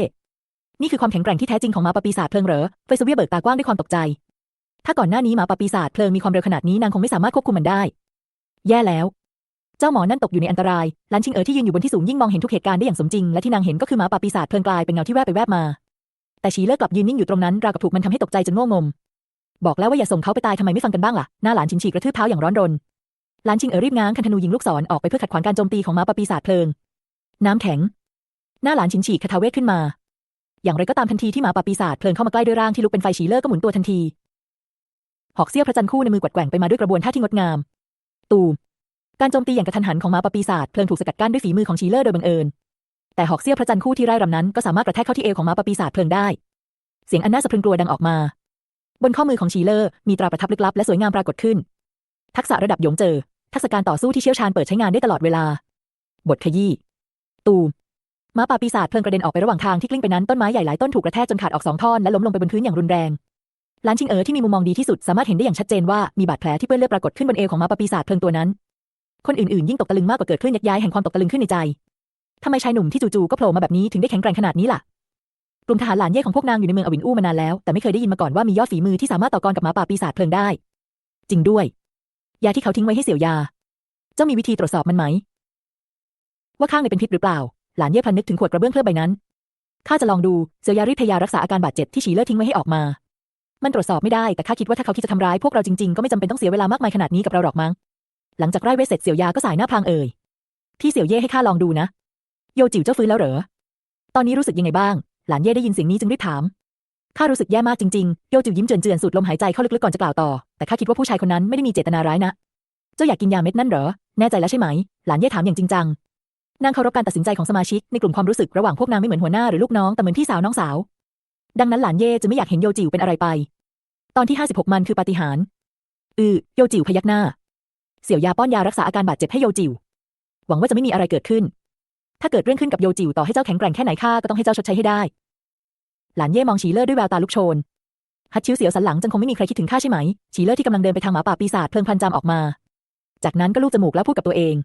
นี่คือความแข็งแกร่งที่แท้จริงของหมาป่าปีศาจเพลิงเหรอเฟยซเวียเบิกตากว้างด้วยความตกใจ ถ้าก่อนหน้านี้หมาป่าปีศาจเพลิงมีความเร็วขนาดนี้นางคงไม่สามารถควบคุมมันได้ แย่แล้ว เจ้าหมอนั่นตกอยู่ในอันตรายหลานชิงเอ๋อที่ยืนอยู่บนที่สูงยิ่งมองเห็นทุกเหตุการณ์ได้อย่างสมจริงและที่นางเห็นก็คือหมาป่าปีศาจเพลิงกลายเป็นเงาที่แวบไปแวบมา แต่ชีเลิกกลับยืนนิ่งอยู่ตรงนั้นราวกับถูกมันทำให้ตกใจจนโง่งม บอกแล้วว่าอย่าส่งเขาไปตายทำไมไม่ฟังกันบ้างล่ะหน้าหลานชิงฉีกกระทืบเท้าอย่างร้อนรนหลานชิงเอ๋อรีบง้างคันธนูยิงลูกศรออกไปเพื่อขัดขวางการโจมตีของหมาป่าปีศาจเพลิง น้ำแข็ง หน้าหลานชิงฉีกคาถาเวทขึ้นมาอย่างไรก็ตามทันทีที่หมาป่าปีศาจเพลิงเข้ามาใกล้ด้วยร่างที่ลุกเป็นไฟชีเลอร์ก็หมุนตัวทันที หอกเสี้ยวพระจันทร์คู่ในมือกวัดแกว่งไปมาด้วยกระบวนท่าที่งดงาม ตูมการโจมตีอย่างกระทันหันของหมาป่าปีศาจเพลิงถูกสกัดกั้นด้วยฝีมือของชีเลอร์โดยบังเอิญ แต่หอกเสี้ยวพระจันทร์คู่ที่ไร้รำนั้นก็สามารถกระแทกเข้าที่เอวของหมาป่าปีศาจเพลิงได้ เสียงอันน่าสะพรึงกลัวดังออกมา บนข้อมือของชีเลอร์มีตราประทับลึกลับและสวยงามปรากฏขึ้น ทักษะระดับหยงเจอ ทักษะการต่อสู้ที่เชี่ยวชาญเปิดใช้งานได้ตลอดเวลา บทขยี้ ตูมม้าป่าปีศาจเพลิงกระเด็นออกไประหว่างทางที่กลิ้งไปนั้นต้นไม้ใหญ่หลายต้นถูกกระแทกจนขาดออกสองท่อนและล้มลงไปบนพื้นอย่างรุนแรง หลานชิงเอ๋อที่มีมุมมองดีที่สุดสามารถเห็นได้อย่างชัดเจนว่ามีบาดแผลที่เปื้อนเลือดปรากฏขึ้นบนเอวของหมาป่าปีศาจเพลิงตัวนั้น คนอื่นๆยิ่งตกตะลึงมากกว่าเกิดคลื่นยักย้ายแห่งความตกตะลึงขึ้นในใจทำไมชายหนุ่มที่จู่ๆก็โผล่มาแบบนี้ถึงได้แข็งแกร่งขนาดนี้ล่ะกลุ่มทหารหลานเย่ของพวกนางอยู่ในเมืองอวินอู้มานานแล้วแต่ไม่เคยได้ยินมาก่อนว่ามียอดฝีมือที่สามารถต่อกรกับหมาป่าปีศาจเพลิงได้ จริงด้วย ยาที่เขาทิ้งไว้ให้เสี่ยวยา เจ้ามีวิธีตรวจสอบมันไหม ว่าข้างในเป็นพิษหรือเปล่า หลานเย่พลันนึกถึงขวดกระเบื้องเคลือบใบนั้นข้าจะลองดูเสี่ยวยารีบพยายารักษาอาการบาดเจ็บที่ฉีเล่อทิ้งไว้ให้ออกมา มันตรวจสอบไม่ได้แต่ข้าคิดว่าถ้าเขาคิดจะทำร้ายพวกเราจริงๆ ก็ไม่จำเป็นต้องเสียเวลามากมายขนาดนี้กับเราหรอกมั้ง หลังจากไร้เวทเสร็จเสี่ยวยาก็สายหน้าพางเอ่ย พี่เสี่ยวเย่ให้ข้าลองดูนะ โยจิ๋วเจ้าฟื้นแล้วเหรอ ตอนนี้รู้สึกยังไงบ้าง หลานเย่ได้ยินเสียงนี้จึงรีบถาม ข้ารู้สึกแย่มากจริงๆ โยจิ๋วยิ้มเจือนๆสูดลมหายใจเข้าลึกๆก่อนจะกล่าวต่อ แต่ข้าคิดว่าผู้ชายคนนั้นไม่ได้มีเจตนาร้ายนะ เจ้าอยากกินยาเม็ดนั่นเหรอ แน่ใจแล้วใช่ไหม หลานเย่ถามอย่างจริงจัง นางเคารพการตัดสินใจของสมาชิกในกลุ่มความรู้สึกระหว่างพวกนางไม่เหมือนหัวหน้าหรือลูกน้องแต่เหมือนพี่สาวน้องสาว ดังนั้นหลานเย่จะไม่อยากเห็นโยจิ๋วเป็นอะไรไป ตอนที่56มันคือปาฏิหาริย์อือโยจิ๋วพยักหน้า เสี่ยวยาป้อนยารักษาอาการบาดเจ็บให้โยจิ๋วหวังว่าจะไม่มีอะไรเกิดขึ้น ถ้าเกิดเรื่องขึ้นกับโยจิ๋วต่อให้เจ้าแข็งแกร่งแค่ไหนข้าก็ต้องให้เจ้าชดใช้ให้ได้ หลานเย่มองฉีเลอร์ด้วยแววตาลุกโชนฮัตชิวเสียวสันหลังจังคงไม่มีใครคิดถึงข้าใช่ไหม ฉีเลอร์ที่กำลังเดินไปทางหมาป่าปีศาจเพลิงพันจามออกมา จากนั้นก็ลูบจมูกแล้วพูดกับตัวเอง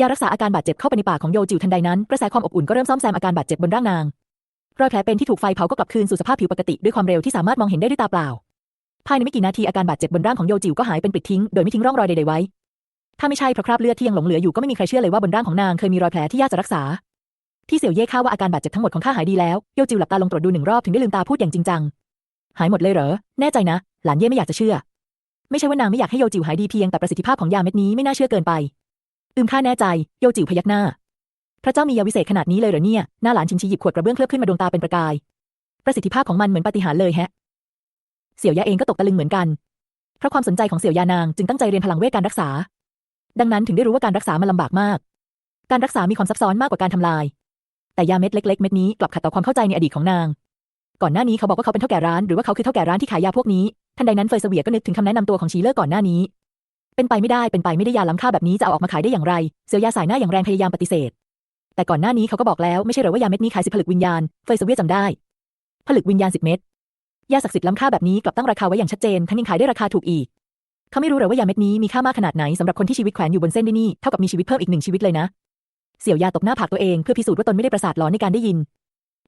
ยารักษาอาการบาดเจ็บเข้าไปในปากของโยจิ๋วทันใดนั้นกระแสความอบอุ่นก็เริ่มซ่อมแซมอาการบาดเจ็บบนร่างนาง รอยแผลเป็นที่ถูกไฟเผาก็กลับคืนสู่สภาพผิวปกติด้วยความเร็วที่สามารถมองเห็นได้ด้วยตาเปล่า ภายในไม่กี่นาทีอาการบาดเจ็บบนร่างของโยจิวก็หายเป็นปิดทิ้งโดยไม่ทิ้งร่องรอยใดๆไว้ถ้าไม่ใช่เพราะคราบเลือดที่ยังหลงเหลืออยู่ก็ไม่มีใครเชื่อเลยว่าบนร่างของนางเคยมีรอยแผลที่ยากจะรักษาพี่เสี่ยวเย่ข้าว่าอาการบาดเจ็บทั้งหมดของข้าหายดีแล้วโยจิวหลับตาลงตรวจดูหนึ่งรอบถึงได้ลืมตาพูดอย่างจริงจังหายหมดเลยเหรอแน่ใจนะ หลานเย่ไม่อยากจะเชื่อ ไม่ใช่ว่านางไม่อยากให้โยจิวหายดีเพียงแต่ประสิทธิภาพของยาเม็ดนี้ไม่น่าเชื่อเกินไป อืมข้าแน่ใจโยจิวพยักหน้า พระเจ้ามียาวิเศษขนาดนี้เลยเหรอเนี่ย หน้าหลานชินชีหยิบขวดกระเบื้องเคลือบขึ้นมาดวงตาเป็นประกาย ประสิทธิภาพของมันเหมือนปาฏิหาริย์เลยแฮะ เสี่ยวยาเองก็ตกตะลึงเหมือนกัน เพราะความสนใจของเสี่ยวยานางจึงตั้งใจเรียนพลังเวทการรักษา ดังนั้นถึงได้รู้ว่าการรักษามันลำบากมาก การรักษามีความซับซ้อนมากกว่าการทำลาย แต่ยาเม็ดเล็ก ๆ เม็ดนี้กลับขัดต่อความเข้าใจในอดีตของนาง ก่อนหน้านี้เขาบอกว่าเขาเป็นเท่าแก่ร้านหรือว่าเขาคือเท่าแก่ร้านที่ขายยาพวกนี้ ทันใดนั้นเฟยเสวียก็นึกถึงคำแนะนำตัวของชีเลอร์ก่อนหน้านี้ เป็นไปไม่ได้เป็นไปไม่ได้ยาล้ำค่าแบบนี้จะเอาออกมาขายได้อย่างไรเซียวยาสายหน้าอย่างแรงพยายามปฏิเสธ แต่ก่อนหน้านี้เขาก็บอกแล้วไม่ใช่หรอว่ายาเม็ดนี้ขายสิผลึกวิญญาณเฟยสเวียจำได้ ผลึกวิญญาณสิบเม็ดยาศักดิ์สิทธิ์ล้ำค่าแบบนี้กลับตั้งราคาไว้อย่างชัดเจนทั้งยังขายได้ราคาถูกอีก เขาไม่รู้หรอว่ายาเม็ดนี้มีค่ามากขนาดไหนสำหรับคนที่ชีวิตแขวนอยู่บนเส้นได้นี่เท่ากับมีชีวิตเพิ่มอีกหนึ่งชีวิตเลยนะ เสี่ยวยาตบหน้าผากตัวเองเพื่อพิสูจน์ว่าตนไม่ได้ประสาทหลอนในการได้ยิน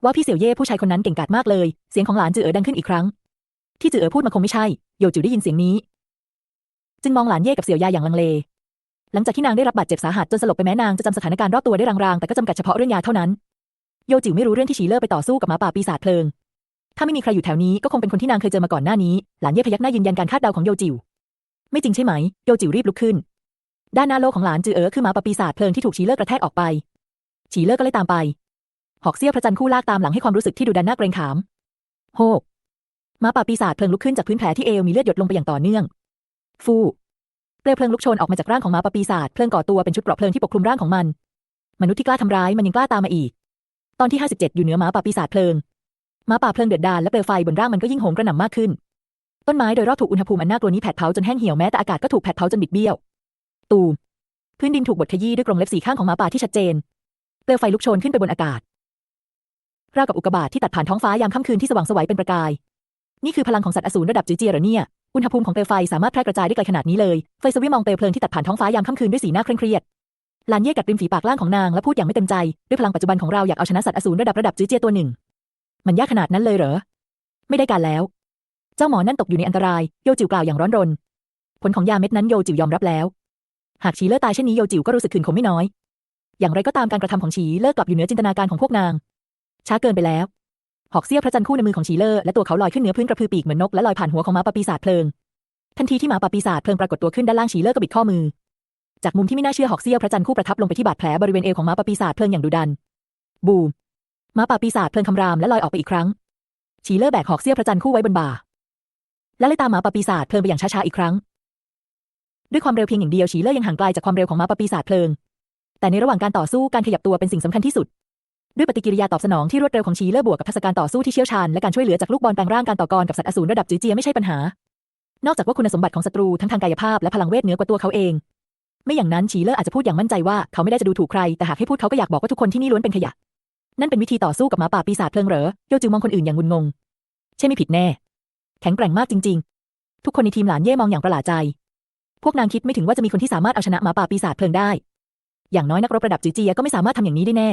ว่าพี่เสี่ยวเย่ผู้ชายคนนั้นเก่งกาจมากเลย เสียงของหลานจือเอ๋อดังขึ้นอีกครั้ง ที่จือเอ๋อพูดมาคงไม่ใช่โยจิวได้ยินเสียงนี้ จึงมองหลานเย่กับเสี่ยวยาอย่างลังเล หลังจากที่นางได้รับบาดเจ็บสาหัสจนสลบไปแม้นางจะจำสถานการณ์รอบตัวได้รางๆแต่ก็จำกัดเฉพาะเรื่องยาเท่านั้น โยจิวไม่รู้เรื่องที่ฉีเลอร์ไปต่อสู้กับหมาป่าปีศาจเพลิง ถ้าไม่มีใครอยู่แถวนี้ก็คงเป็นคนที่นางเคยเจอมาก่อนหน้านี้ หลานเย่พยักหน้ายืนยันการคาดเดาของโยจิว ไม่จริงใช่ไหม โยจิวรีบลุกขึ้น ด้านหน้าโลกของหลานจือเอ๋อคือหมาป่าปีศาจเพลิงที่ถูกฉีเลอร์กระแทกออกไป ฉีเลอร์ก็เลยตามไป หอกเสี้ยวพระจันทร์คู่ลากตามหลังให้ความรู้สึกที่ดุดันน่าเกรงขาม โฮหมาป่าปีศาจเพลิงลุกขึ้นจากพื้นแผลที่เอวมีเลือดหยดลงไปอย่างต่อเนื่อง ฟู เปลวเพลิงลุกโชนออกมาจากร่างของหมาป่าปีศาจเพลิงก่อตัวเป็นชุดเกราะเพลิงที่ปกคลุมร่างของมัน มนุษย์ที่กล้าทำร้ายมันยังกล้าตามมาอีก ตอนที่ 57 อยู่เหนือหมาป่าปีศาจเพลิงหมาป่าเพลิงเดือดดาลและเปลวไฟบนร่างมันก็ยิ่งโหมกระหน่ำมากขึ้น ต้นไม้โดยรอบถูกอุณหภูมิอันน่ากลัวนี้แผดเผาจนแห้งเหี่ยวแม้แต่อากาศก็ถูกแผดเผาจนบิดเบี้ยว ตูมพื้นดินถูกบดขยี้ด้วยกรงเล็บสีข้างของหมาป่าที่ชัดเจน เปลวไฟลุกโชนขึ้นไปบนอากาศราวกับอุกกาบาตที่ตัดผ่านท้องฟ้ายามค่ำคืนที่สว่างสวัยเป็นประกาย นี่คือพลังของสัตว์อสูรระดับจือเจียหรอเนี่ย อุณหภูมิของเปลวไฟสามารถแพร่กระจายได้ไกลขนาดนี้เลย ไฟสวิมองเปลวเพลิงที่ตัดผ่านท้องฟ้ายามค่ำคืนด้วยสีหน้าเคร่งเครียดลานเย่กัดริมฝีปากล่างของนางและพูดอย่างไม่เต็มใจ ด้วยพลังปัจจุบันของเราอยากเอาชนะสัตว์อสูรระดับระดับจื้อเจียตัวหนึ่ง มันยากขนาดนั้นเลยเหรอ ไม่ได้การแล้ว เจ้าหมอนั่นตกอยู่ในอันตรายโยจิวกล่าวอย่างร้อนรน ผลของยาเม็ดนั้นโยจิวยอมรับแล้ว หากฉีเลอตายเช่นนี้โยจิวก็รู้สึกขืนขมไม่น้อย อย่างไรก็ตามการกระทำของฉีเลอร์กลับอยู่เหนือจินตนาการของพวกนาง ช้าเกินไปแล้ว หอกเสี้ยวพระจันทร์คู่ในมือของฉีเลอร์และตัวเขาลอยขึ้นเหนือพื้นกระพือปีกเหมือนนกและลอยผ่านหัวของหมาปาปีศาจเพลิง ทันทีที่หมาปาปีศาจเพลิงปรากฏตัวขึ้นด้านล่างฉีเลอร์ก็บิดข้อมือ จากมุมที่ไม่น่าเชื่อหอกเสี้ยวพระจันทร์คู่ประทับลงไปที่บาดแผลบริเวณเอวของหมาปาปีศาจเพลิงอย่างดุดัน บูมหมาป่าปีศาจเพลิงคำรามและลอยออกไปอีกครั้งฉีเลอร์แบกหอกเสี้ยวพระจันทร์คู่ไว้บนบ่า และเลยตามหมาป่าปีศาจเพลิงไปอย่างช้าๆอีกครั้ง ด้วยความเร็วเพียงอย่างเดียวฉีเลอร์ยังห่างไกลจากความเร็วของหมาป่าปีศาจเพลิง แต่ในระหว่างการต่อสู้การขยับตัวเป็นสิ่งสำคัญที่สุด ด้วยปฏิกิริยาตอบสนองที่รวดเร็วของชีเลอร์บวกกับทักษะการต่อสู้ที่เชี่ยวชาญและการช่วยเหลือจากลูกบอลแปลงร่างการต่อกรกับสัตว์อสูรระดับจือเจียไม่ใช่ปัญหา นอกจากว่าคุณสมบัติของศัตรูทั้งทางกายภาพและพลังเวทเหนือกว่าตัวเขาเอง ไม่อย่างนั้นชีเลอร์อาจจะพูดอย่างมั่นใจว่าเขาไม่ได้จะดูถูกใคร แต่หากให้พูดเขาก็อยากบอกว่าทุกคนที่นี่ล้วนเป็นขยะ นั่นเป็นวิธีต่อสู้กับหมาป่าปีศาจเพลิงเหรอโยจิวมองคนอื่นอย่างงุนงง ใช่ไม่ผิดแน่ แข็งแกร่งมากจริง ๆ ทุกคนในทีมหลานเย่มองอย่างประหลาดใจ พวกนางคิดไม่ถึงว่าจะมีคนที่สามารถเอาชนะหมาป่าปีศาจเพลิงได้ อย่างน้อยนักรบระดับจือเจียก็ไม่สามารถทำอย่างนี้ได้แน่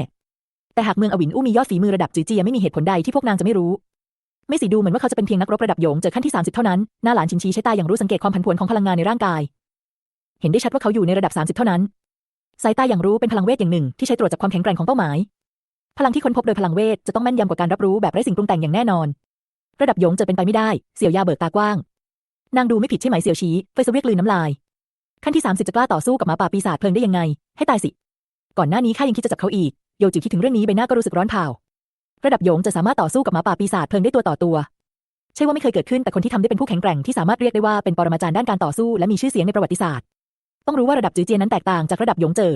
แต่หากเมืองอวินอู้มียอดฝีมือระดับจือเจียไม่มีเหตุผลใดที่พวกนางจะไม่รู้ ไม่สิดูเหมือนว่าเขาจะเป็นเพียงนักรบระดับหยงเจอขั้นที่ 30 เท่านั้น หน้าหลานชินชีใช้ตาอย่างรู้สังเกตความผันผวนของพลังงานในร่างกาย เห็นได้ชัดว่าเขาอยู่ในระดับ 30 เท่านั้น สายตาอย่างรู้เป็นพลังเวทอย่างหนึ่ง ที่ใช้ตรวจจับความแข็งแกร่งของเป้าหมาย พลังที่ค้นพบโดยพลังเวทจะต้องแม่นยำกว่าการรับรู้แบบไร้สิ่งปรุงแต่งอย่างแน่นอน ระดับหยงจะเป็นไปไม่ได้ เสี่ยวยาเบิกตากว้าง นางดูไม่ผิดใช่ไหมเสี่ยวชี้เฟสเวียกลืนน้ำลาย ขั้นที่ 30 จะกล้าต่อสู้กับหมาป่าปีศาจเพลิงได้ยังไง ให้ตายสิ ก่อนหน้านี้ข้ายังคิดจะจับเขาอีก โยจิคิดถึงเรื่องนี้ใบหน้าก็รู้สึกร้อนเผาระดับหยงจะสามารถต่อสู้กับหมาป่าปีศาจเพลิงได้ตัวต่อตัว ใช่ว่าไม่เคยเกิดขึ้นแต่คนที่ทำได้เป็นผู้แข็งแกร่งที่สามารถเรียกได้ว่าเป็นปรมาจารย์ด้านการต่อสู้และมีชื่อเสียงในประวัติศาสตร์ ต้องรู้ว่าระดับจือเจียนนั้นแตกต่างจากระดับหยงเจอ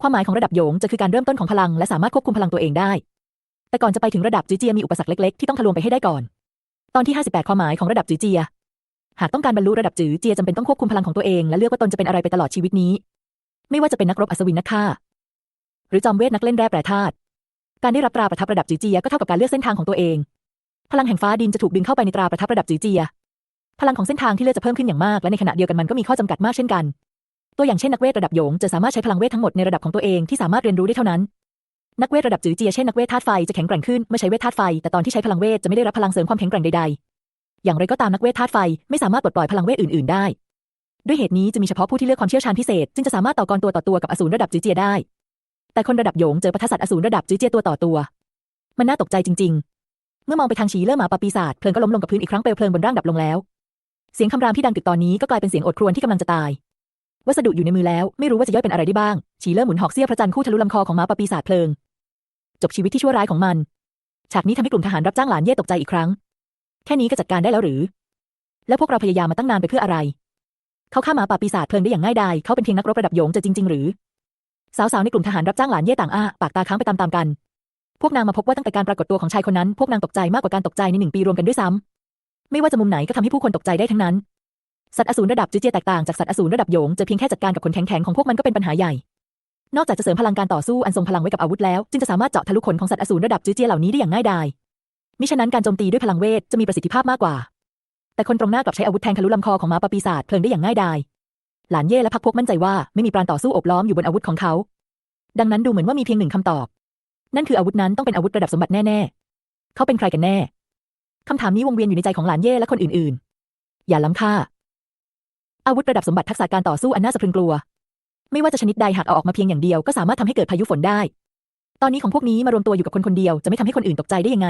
ความหมายของระดับหยงจะคือการเริ่มต้นของพลังและสามารถควบคุมพลังตัวเองได้ แต่ก่อนจะไปถึงระดับจือเจียมีอุปสรรคเล็กๆที่ต้องทะลวงไปให้ได้ก่อน ตอนที่ 58 ความหมายของระดับจือเจีย หากต้องการบรรลุระดับจือเจียจำเป็นต้องควบคุมพลังของตัวเองและเลือกว่าตนจะเป็นอะไรไปตลอดชีวิตนี้ ไม่ว่าจะเป็นนักรบอัศวินนักฆ่า หรือจอมเวทนักเล่นแร่แปรธาตุการได้รับตราประทับระดับจือเจียก็เท่ากับการเลือกเส้นทางของตัวเอง พลังแห่งฟ้าดินจะถูกดึงเข้าไปในตราประทับระดับจือเจีย พลังของเส้นทางที่เลือกจะเพิ่มขึ้นอย่างมากและในขณะเดียวกันมันก็มีข้อจำกัดมากเช่นกัน ตัวอย่างเช่นนักเวทระดับหยงจะสามารถใช้พลังเวททั้งหมดในระดับของตัวเองที่สามารถเรียนรู้ได้เท่านั้น นักเวทระดับจือเจียเช่นนักเวทธาตุไฟจะแข็งแกร่งขึ้นเมื่อใช้เวทธาตุไฟแต่ตอนที่ใช้พลังเวทจะไม่ได้รับพลังเสริมความแข็งแกร่งใดๆ อย่างไรก็ตามนักเวทธาตุไฟไม่สามารถปลดปล่อยพลังเวทอื่นๆ ได้ ด้วยเหตุนี้จะมีเฉพาะผู้ที่เลือกความเชี่ยวชาญพิเศษจึงจะสามารถต่อกรตัวต่อตัวกับอสูรระดับจือเจียได้ แต่คนระดับหยงเจอปะทะสัตว์อสูรระดับจือเจียตัวต่อตัว มันน่าตกใจจริง ๆ เมื่อมองไปทางฉีเล่หมาปาปีศาจเพลิงก็ล้มลงกับพื้นอีกครั้งเปลวเพลิงบนร่างดับลงแล้ว เสียงคำรามที่ดังกึกตอนนี้ก็กลายเป็นเสียงอดครวญที่กำลังจะตาย วัสดุอยู่ในมือแล้วไม่รู้ว่าจะย่อยเป็นอะไรได้บ้างฉีเล่หมุนหอกเสี้ยพระจันทร์คู่ทะลุลำคอของหมาปาปีศาจเพลิง จบชีวิตที่ชั่วร้ายของมัน ฉากนี้ทำให้กลุ่มทหารรับจ้างหลานเย่ตกใจอีกครั้ง แค่นี้ก็จัดการได้แล้วหรือ แล้วพวกเราพยายามมาตั้งนานไปเพื่ออะไร เขาฆ่าหมาป่าปีศาจเพลิงได้อย่างง่ายดายเขาเป็นเพียงนักรบระดับหยงจะจริง ๆ หรือ สาวๆในกลุ่มทหารรับจ้างหลานเย่ต่างอ้าปากตาค้างไปตามๆกัน พวกนางมาพบว่าตั้งแต่การปรากฏตัวของชายคนนั้น พวกนางตกใจมากกว่าการตกใจในหนึ่งปีรวมกันด้วยซ้ำไม่ว่าจะมุมไหนก็ทำให้ผู้คนตกใจได้ทั้งนั้น สัตว์อสูรระดับจื้อเจียแตกต่างจากสัตว์อสูรระดับหยงจะเพียงแค่จัดการกับคนแข็งๆของพวกมันก็เป็นปัญหาใหญ่ นอกจากจะเสริมพลังการต่อสู้อันทรงพลังไว้กับอาวุธแล้ว จึงจะสามารถเจาะทะลุขนของสัตว์อสูรระดับจื้อเจียเหล่านี้ได้อย่างง่ายดายมิฉะนั้นการโจมตีด้วยพลังเวทจะมีประสิทธิภาพมากกว่า แต่คนตรงหน้ากลับใช้อาวุธแทงทะลุลำคอของม้าปปีศาจเพลิงได้อย่างง่ายดาย หลานเย่และพักพวกมั่นใจว่าไม่มีปราณต่อสู้อบล้อมอยู่บนอาวุธของเขา ดังนั้นดูเหมือนว่ามีเพียงหนึ่งคำตอบ นั่นคืออาวุธนั้นต้องเป็นอาวุธระดับสมบัติแน่ๆ เขาเป็นใครกันแน่คำถามนี้วงเวียนอยู่ในใจของหลานเย่และคนอื่นๆ อย่าล้ำค่า อาวุธระดับสมบัติทักษะการต่อสู้อันน่าสะพรึงกลัว ไม่ว่าจะชนิดใดหากเอาออกมาเพียงอย่างเดียวก็สามารถทำให้เกิดพายุฝนได้ ตอนนี้ของพวกนี้มารวมตัวอยู่กับคนคนเดียวจะไม่ทำให้คนอื่นตกใจได้ยังไง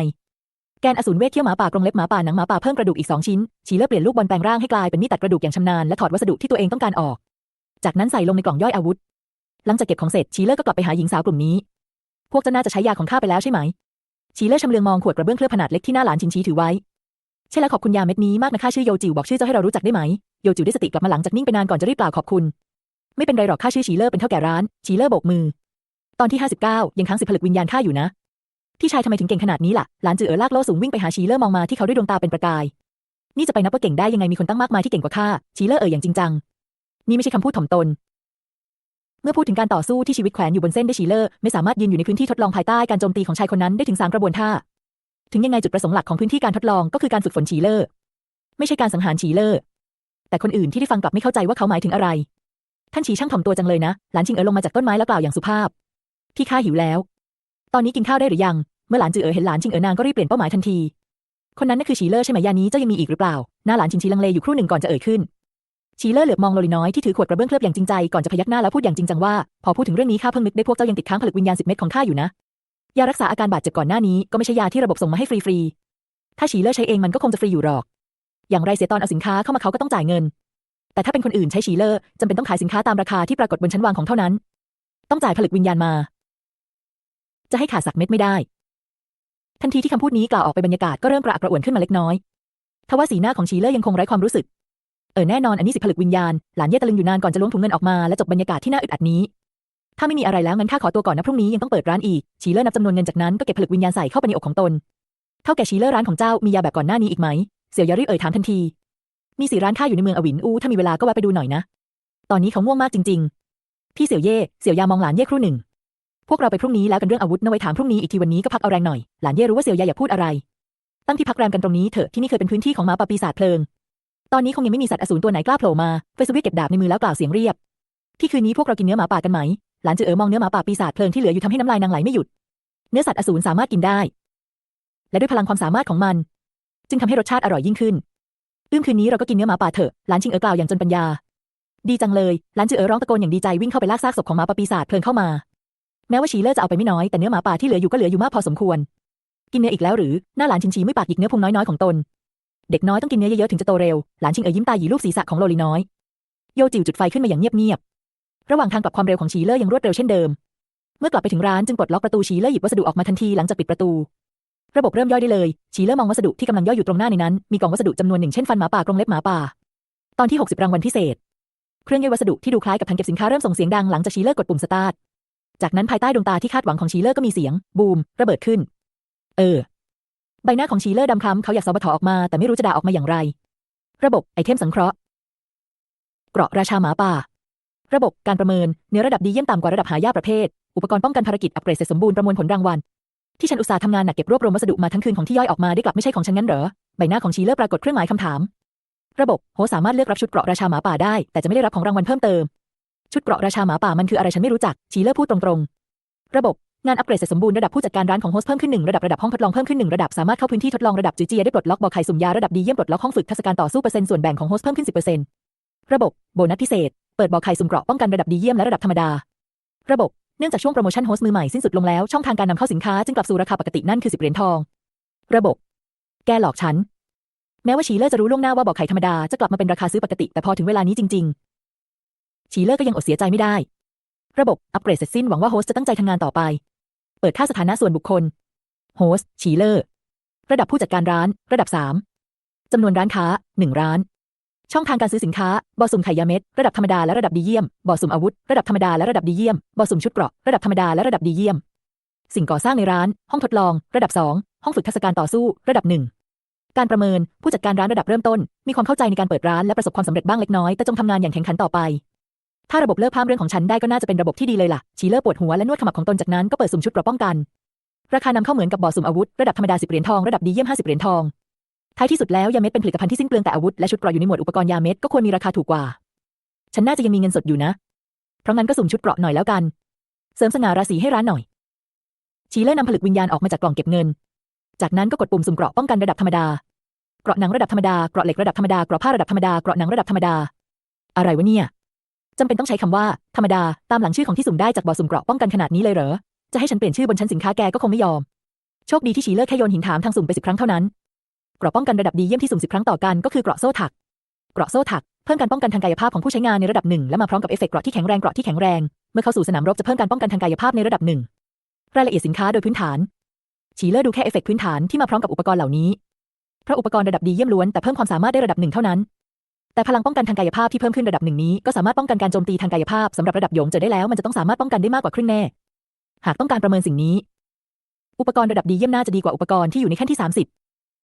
แกนอสูรเวทเที่ยวหมาป่ากรงเล็บหมาป่าหนังหมาป่าเพิ่มกระดูกอีกสองชิ้น ชีเลอร์เปลี่ยนลูกบอลแปลงร่างให้กลายเป็นมีดตัดกระดูกอย่างชำนาญและถอดวัสดุที่ตัวเองต้องการออก จากนั้นใส่ลงในกล่องย่อยอาวุธ หลังจากเก็บของเสร็จชีเลอร์ก็กลับไปหาหญิงสาวกลุ่มนี้ พวกเจ้าน่าจะใช้ยาของข้าไปแล้วใช่ไหม ชีเลอร์ชำเลืองมองขวดกระเบื้องเคลือบขนาดเล็กที่หน้าหลานชินชีถือไว้ ใช่แล้วขอบคุณยาเม็ดนี้มากนะข้าชื่อโยจิวบอกชื่อเจ้าให้เรารู้จักได้ไหมโยจิวได้สติกลับมาหลังจากนิ่งไปนานก่อนจะรีบกล่าวขอบคุณ ไม่เป็นไรหรอกข้าชื่อชีเลอร์เป็นเท่าแก่ร้านชีเลอร์โบกมือ ตอนที่ 59 ยังค้างสิบผลึกวิญญาณข้าอยู่นะ พี่ชายทำไมถึงเก่งขนาดนี้ล่ะ หลานจือเอ๋อลากโล่สูงวิ่งไปหาชีเลอร์มองมาที่เขาด้วยดวงตาเป็นประกาย นี่จะไปนับว่าเก่งได้ยังไงมีคนตั้งมากมายที่เก่งกว่าข้า ชีเลอร์เอ๋ออย่างจริงจัง นี่ไม่ใช่คำพูดถ่อมตน เมื่อพูดถึงการต่อสู้ที่ชีวิตแขวนอยู่บนเส้นได้ชีเลอร์ไม่สามารถยืนอยู่ในพื้นที่ทดลองภายใต้การโจมตีของชายคนนั้นได้ถึงสามกระบวนท่า ถึงยังไงจุดประสงค์หลักของพื้นที่การทดลองก็คือการฝึกฝนชีเลอร์ ไม่ใช่การสังหารชีเลอร์แต่คนอื่นที่ได้ฟังกลับไม่เข้าใจว่าเขาหมายถึงอะไร ท่านชีช่างถ่อมตัวจังเลยนะ หลานชิงเอ๋อลงมาจากต้นไม้แล้วกล่าวอย่างสุภาพ พี่ข้าหิวแล้ว ตอนนี้กินข้าวได้หรือยัง เมื่อหลานจือเอ๋อเห็นหลานชิงเอ๋อนางก็รีบเปลี่ยนเป้าหมายทันที คนนั้นน่ะคือชีเลอร์ใช่ไหมยานี้เจ้ายังมีอีกหรือเปล่า หน้าหลานชิงชีลังเลอยู่ครู่หนึ่งก่อนจะเอ่ยขึ้นชีเลอร์เหลือบมองโลลิน้อยที่ถือขวดกระเบื้องเคลือบอย่างจริงใจก่อนจะพยักหน้าแล้วพูดอย่างจริงจังว่า พอพูดถึงเรื่องนี้ข้าเพิ่งนึกได้พวกเจ้ายังติดค้างผลึกวิญญาณสิบเม็ดของข้าอยู่นะยารักษาอาการบาดเจ็บก่อนหน้านี้ก็ไม่ใช่ยาที่ระบบส่งมาให้ฟรีๆถ้าชีเลอร์ใช้เองมันก็คงจะฟรีอยู่หรอก อย่างไรเสียตอนเอาสินค้าเข้ามาเขาก็ต้องจ่ายเงิน แต่ถ้าเป็นคนอื่นใช้ชีเลอร์จำเป็นต้องขายสินค้าตามราคาที่ปรากฏบนชั้นวางของเท่านั้น ต้องจ่ายผลึกวิญญาณมา จะให้ขาดสักเม็ดไม่ได้ ทันทีที่คำพูดนี้กล่าวออกไปบรรยากาศก็เริ่มกระอักกระอ่วนขึ้นมาเล็กน้อย ทว่าสีหน้าของชีเลอร์ยังคงไร้ความรู้สึก เออแน่นอนอันนี้สิผลึกวิญญาณ หลานเย่ตะลึงอยู่นานก่อนจะล้วงถุงเงินออกมาและจบบรรยากาศที่น่าอึดอัดนี้ ถ้าไม่มีอะไรแล้วงั้นข้าขอตัวก่อนนะพรุ่งนี้ยังต้องเปิดร้านอีก ชีเลอร์นับจำนวนเงินจากนั้นก็เก็บผลึกวิญญาณใส่เข้าไปในอกของตน เท่าแก่ชีเลอร์ร้านของเจ้ามียาแบบก่อนหน้านี้อีกไหม เสี่ยวยารีเอ่ยถามทันที มีสี่ร้านค้าอยู่ในเมืองอวินอูถ้ามีเวลาก็แวะไปดูหน่อยนะ ตอนนี้เขาง่วงมากจริง ๆ พี่เสี่ยวเย่เสี่ยวยามองหลานเย่ครู่หนึ่ง พวกเราไปพรุ่งนี้แล้วกันเรื่องอาวุธนะไว้ถามพรุ่งนี้อีกทีวันนี้ก็พักเอาแรงหน่อย หลานเย่รู้ว่าเสี่ยวยาอยากพูดอะไร ตั้งที่พักแรมกันตรงนี้เถอะที่นี่เคยเป็นพื้นที่ของหมาป่าปีศาจเพลิง ตอนนี้คงยังไม่มีสัตว์อสูรตัวไหนกล้าโผล่มาเฟสวิทเก็บดาบในมือแล้วกล่าวเสียงเรียบ ที่คืนนี้พวกเรากินเนื้อหมาป่ากันไหม หลานจือเอ๋อมองเนื้อหมาป่าปีศาจเพลิงที่เหลืออยู่ทำให้น้ำลายนางไหลไม่หยุด เนื้อสัตว์อสูรสามารถกินได้ และด้วยพลังความสามารถของมัน จึงทำให้รสชาติอร่อยยิ่งขึ้นอื้มคืนนี้เราก็กินเนื้อหมาป่าเถอะหลานชิงเอ๋อกล่าวอย่างจนปัญญา ดีจังเลยหลานจือเอ๋อร้องตะโกนอย่างดีใจวิ่งเข้าไปลากซากศพของหมาป่าปีศาจเพลิงเข้ามา แม้ว่าชีเลอร์จะเอาไปไม่น้อยแต่เนื้อหมาป่าที่เหลืออยู่ก็เหลืออยู่มากพอสมควร กินเนื้ออีกแล้วหรือหน้าหลานชิงชีไม่ปากหยิกเนื้อพุงน้อยๆของตน เด็กน้อยต้องกินเนื้อเยอะๆถึงจะโตเร็วหลานชิงเอ๋ยยิ้มตาหยีลูบศีรษะของโลลีน้อยโยจิวจุดไฟขึ้นมาอย่างเงียบๆระหว่างทางกลับความเร็วของชีเลอร์ยังรวดเร็วเช่นเดิม เมื่อกลับไปถึงร้านจึงปลดล็อกประตูชีเลอร์หยิบวัสดุออกมาทันทีหลังจากปิดประตู ระบบเริ่มย่อยได้เลยชีเลอร์มองวัสดุที่กำลังย่อยอยู่ตรงหน้าในนั้นมีกล่องวัสดุจำนวนหนึ่งเช่นฟันหมาป่ากรงเล็บหมาป่า ตอนที่ 60 รางวัลพิเศษ เครื่องย่อยวัสดุที่ดูคล้ายกับถังเก็บสินค้าเริ่มส่งเสียงดังหลังจากชีเลอร์กดปุ่มสตาร์ท จากนั้นภายใต้ดวงตาที่คาดหวังของชีเลอร์ก็มีเสียง บูม ระเบิดขึ้น เออ ใบหน้าของชีเลอร์ดำคล้ำเขาอยากสอบถอออกมาแต่ไม่รู้จะด่าออกมาอย่างไร ระบบไอเทมสังเคราะห์เกราะราชาหมาป่า ระบบการประเมินเนื้อระดับดีเยี่ยมต่ำกว่าระดับหายาประเภท อุปกรณ์ป้องกันภารกิจอัปเกรดเสร็จสมบูรณ์ประมวลผลรางวัลที่ฉันอุตส่าห์ทำงานหนักเก็บรวบรวมวัสดุมาทั้งคืนของที่ย่อยออกมาได้กลับไม่ใช่ของฉันงั้นเหรอใบหน้าของชีเลอร์ปรากฏเครื่องหมายคำถาม ระบบโฮสามารถเลือกรับชุดเกราะราชาหมาป่าได้ แต่จะไม่ได้รับของรางวัลเพิ่มเติม ชุดเกราะราชาหมาป่ามันคืออะไรฉันไม่รู้จักชีเลอร์พูดตรงๆ ระบบงานอัปเกรดเสร็จสมบูรณ์ระดับผู้จัดการร้านของโฮสเพิ่มขึ้นหนึ่งระดับระดับห้องทดลองเพิ่มขึ้นหนึ่งระดับสามารถเข้าพื้นที่ทดลองระดับจีเจียได้ปลดล็อกบอกไข่สุ่มยาระดับดีเยี่ยมปลดล็อกห้องฝึกทศกาลต่อสู้เปอร์เซ็นต์ส่วนแบ่งของโฮสเพิ่มขึ้นสิบเปอร์เซ็นต์ระบบโบนัสพิเศษเปิดบอกไข่สุ่มเกราะป้องกันระดับดีเยี่ยมและระดับธรรมดา ระบบเนื่องจากช่วงโปรโมชั่นโฮสมือใหม่สิ้นสุดลงแล้วช่องทางการนำเข้าสินค้าจึงกลับสู่ราคาปกตินั่นคือสิบเหรียญทอง ระบบ แกหลอกฉันแม้ว่าชีเลอร์จะรู้ล่วงหน้าว่าบอกไข่ธรรมดาจะกลับมาเป็นราคาซื้อปกติแต่พอถึงเวลานี้จริง ๆชีเลอร์ก็ยังอดเสียใจไม่ได้ ระบบอัปเกรดเสร็จสิ้นหวังว่าโฮสต์จะตั้งใจทำงานต่อไป เปิดค่าสถานะส่วนบุคคล โฮสต์ชีเลอร์ ระดับผู้จัดการร้าน ระดับ 3 จำนวนร้านค้า 1 ร้าน ช่องทางการซื้อสินค้าบ่อสุ่มไข่ยาเม็ด ระดับธรรมดาและระดับดีเยี่ยมบ่อสุ่มอาวุธ ระดับธรรมดาและระดับดีเยี่ยมบ่อสุ่มชุดเกราะ ระดับธรรมดาและระดับดีเยี่ยม สิ่งก่อสร้างในร้าน ห้องทดลอง ระดับ 2 ห้องฝึกทศกาลต่อสู้ ระดับ 1การประเมินผู้จัดการร้านระดับเริ่มต้น มีความเข้าใจในการเปิดร้านและประสบความสำเร็จบ้างเล็กน้อย แต่จงทำงานอย่างแข็งขันต่อไป ถ้าระบบเลิกพามเรื่องของฉันได้ก็น่าจะเป็นระบบที่ดีเลยล่ะ ชีเลอร์ปวดหัวและนวดขมับของตนจากนั้นก็เปิดสุ่มชุดเกราะป้องกัน ราคานำเข้าเหมือนกับบ่อสุ่มอาวุธ ระดับธรรมดา10เหรียญทอง ระดับดีเยี่ยม50เหรียญทอง ท้ายที่สุดแล้วยาเม็ดเป็นผลิตภัณฑ์ที่สิ้นเปลืองแต่อาวุธและชุดเกราะอยู่ในหมวดอุปกรณ์ยาเม็ดก็ควรมีราคาถูกกว่า ฉันน่าจะยังมีเงินสดอยู่นะ เพราะงั้นก็สุ่มชุดเกราะหน่อยแล้วกัน เสริมสง่าราศีให้ร้านหน่อย ชีเลอร์นำผลึกวิญญาณออกมาจากกล่องเก็บเงิน จากนั้นก็กดปุ่มสุ่มเกราะป้องกันระดับธรรมดา เกราะหนังระดับธรรมดา เกราะเหล็กระดับธรรมดา เกราะผ้าระดับธรรมดา เกราะหนังระดับธรรมดา อะไรวะเนี่ย จำเป็นต้องใช้คำว่า ธรรมดา ตามหลังชื่อของที่สุ่มได้จากบ่อสุ่มเกราะป้องกันขนาดนี้เลยเหรอ จะให้ฉันเปลี่ยนชื่อบนชั้นสินค้าแกก็คงไม่ยอม โชคดีที่ชีเลอร์แค่โยนหินถามทางสุ่มไปสิบครั้งเท่านั้น เกราะป้องกันระดับดีเยี่ยมที่สุ่มสิบครั้งต่อกันก็คือเกราะโซ่ถัก เกราะโซ่ถักเพิ่มการป้องกันทางกายภาพของผู้ใช้งานในระดับหนึ่งและมาพร้อมกับเอฟเฟกต์เกราะที่แข็งแรงเกราะที่แข็งแรง เมื่อเข้าสู่สนามรบจะเพิ่มการป้องกันทางกายภาพในระดับหนึ่งรายละเอียดสินค้าโดยพื้นฐานชีเลอร์ดูแค่เอฟเฟกพื้นฐานที่มาพร้อมกับอุปกรณ์เหล่านี้ เพราะอุปกรณ์ระดับดีเยี่ยมล้วนแต่เพิ่มความสามารถได้ระดับหนึ่งเท่านั้น แต่พลังป้องกันทางกายภาพที่เพิ่มขึ้นระดับหนึ่งนี้ก็สามารถป้องกันการโจมตีทางกายภาพสำหรับระดับหยงเจอได้แล้วมันจะต้องสามารถป้องกันได้มากกว่าครึ่งแน่ หากต้องการประเมินสิ่งนี้ อุปกรณ์ระดับดีเยี่ยมน่าจะดีกว่าอุปกรณ์ที่อยู่ในขั้นที่ 30